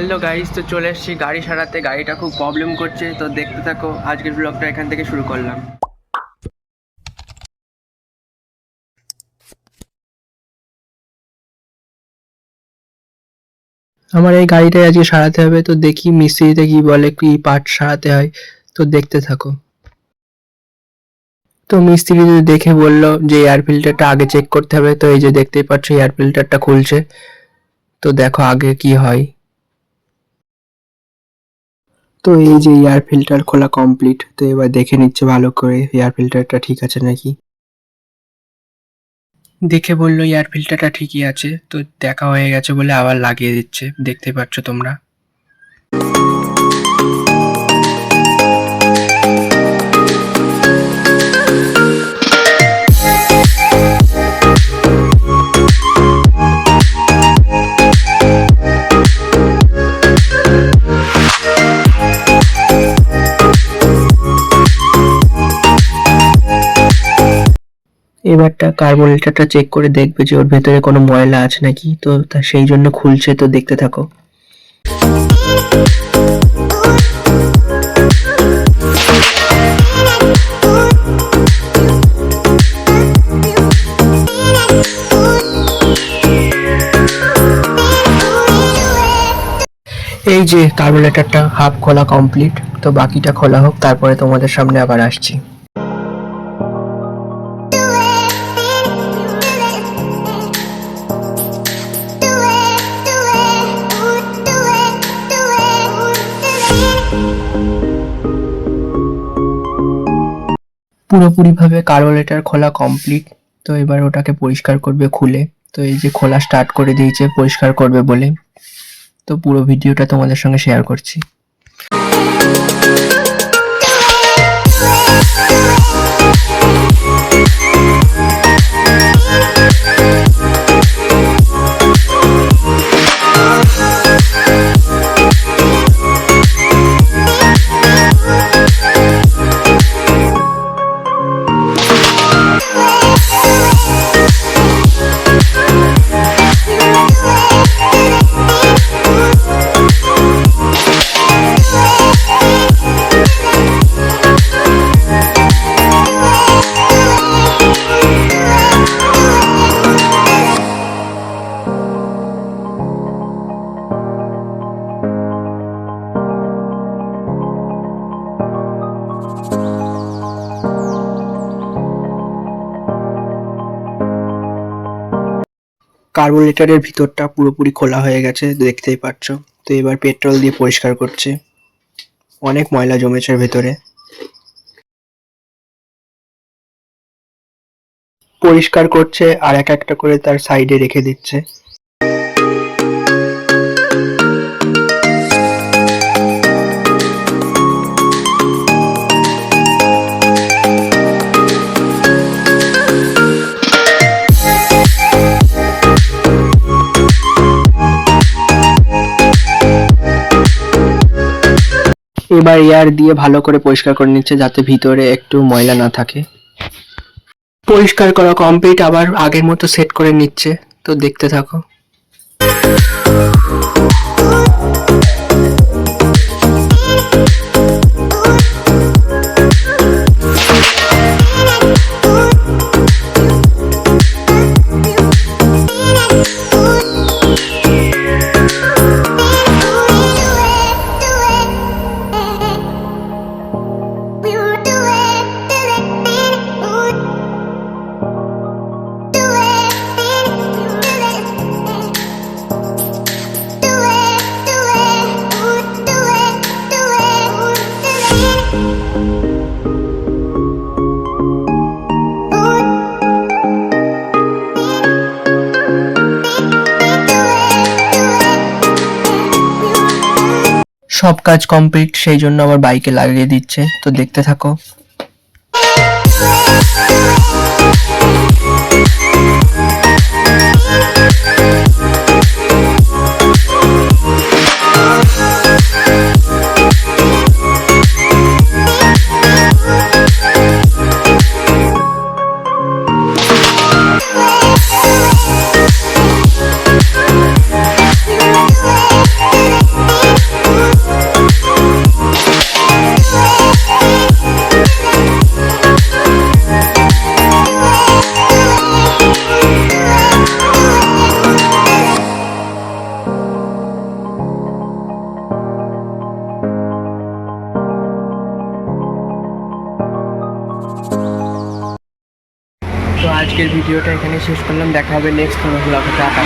Hello guys তো চলে এসেছি গাড়ি সারাতে। গাড়িটা খুব প্রবলেম করছে। তো দেখতে থাকো, আজকের ব্লগটা এখান থেকে শুরু করলাম। আমার এই গাড়িটাই আজকে সারাতে হবে। তো দেখি মিস্ত্রিতে কি বলে, কি পার্ট সারাতে হয়। তো দেখতে থাকো। তো মিস্ত্রি দেখে বলল যে এয়ার ফিল্টারটা আগে চেক করতে হবে, তো এই যে দেখতেই পাচ্ছ এয়ার ফিল্টারটা খুলছে। তো দেখো আগে কি হয়। তো এই যে এয়ার ফিল্টার খোলা কমপ্লিট তো এবার দেখে নিচ্ছে ভালো করে এয়ার ফিল্টারটা ঠিক আছে নাকি? দেখে বলল এয়ার ফিল্টারটা ঠিকই আছে, তো দেখা হয়ে গেছে বলে আবার লাগিয়ে দিচ্ছে, দেখতে পাচ্ছ তোমরা। এবারটা কার্বোরেটরটা চেক করে দেখবে যে ওর ভেতরে কোনো ময়লা আছে নাকি। তো তা সেই জন্য খুলছে, তো দেখতে থাকো। এই যে কার্বন কার্বোরেটরটা হাফ খোলা কমপ্লিট তো বাকিটা খোলা হোক, তারপরে তোমাদের সামনে আবার আসছি। পুরোপুরিভাবে কার্বোরেটর খোলা কমপ্লিট তো এবার ওটাকে পরিষ্কার করবে খুলে। তো এই যে খোলা স্টার্ট করে দিয়েছে, পরিষ্কার করবে বলে। তো পুরো ভিডিওটা তোমাদের সঙ্গে শেয়ার করছি। কার্বোরেটরের ভিতরটা পুরোপুরি খোলা হয়ে গেছে, দেখতেই পাচ্ছ। তো এবার পেট্রোল দিয়ে পরিষ্কার করছে। অনেক ময়লা জমেছে ভেতরে। পরিষ্কার করছে, আর এক একটা করে তার সাইডে রেখে দিচ্ছে। এবার এয়ার দিয়ে ভালো করে পরিষ্কার করে নিচ্ছে যাতে ভিতরে একটু ময়লা না থাকে। পরিষ্কার করা কমপ্লিট আবার আগের মতো সেট করে নিচ্ছে। তো দেখতে থাকো। সব কাজ কমপ্লিট সেই জন্য আবার বাইকে লাগিয়ে দিচ্ছে। তো দেখতে থাকো। তো আজকের ভিডিওটা এখানে শেষ করলাম। দেখা হবে নেক্সট কোনো ব্লগে টাটা।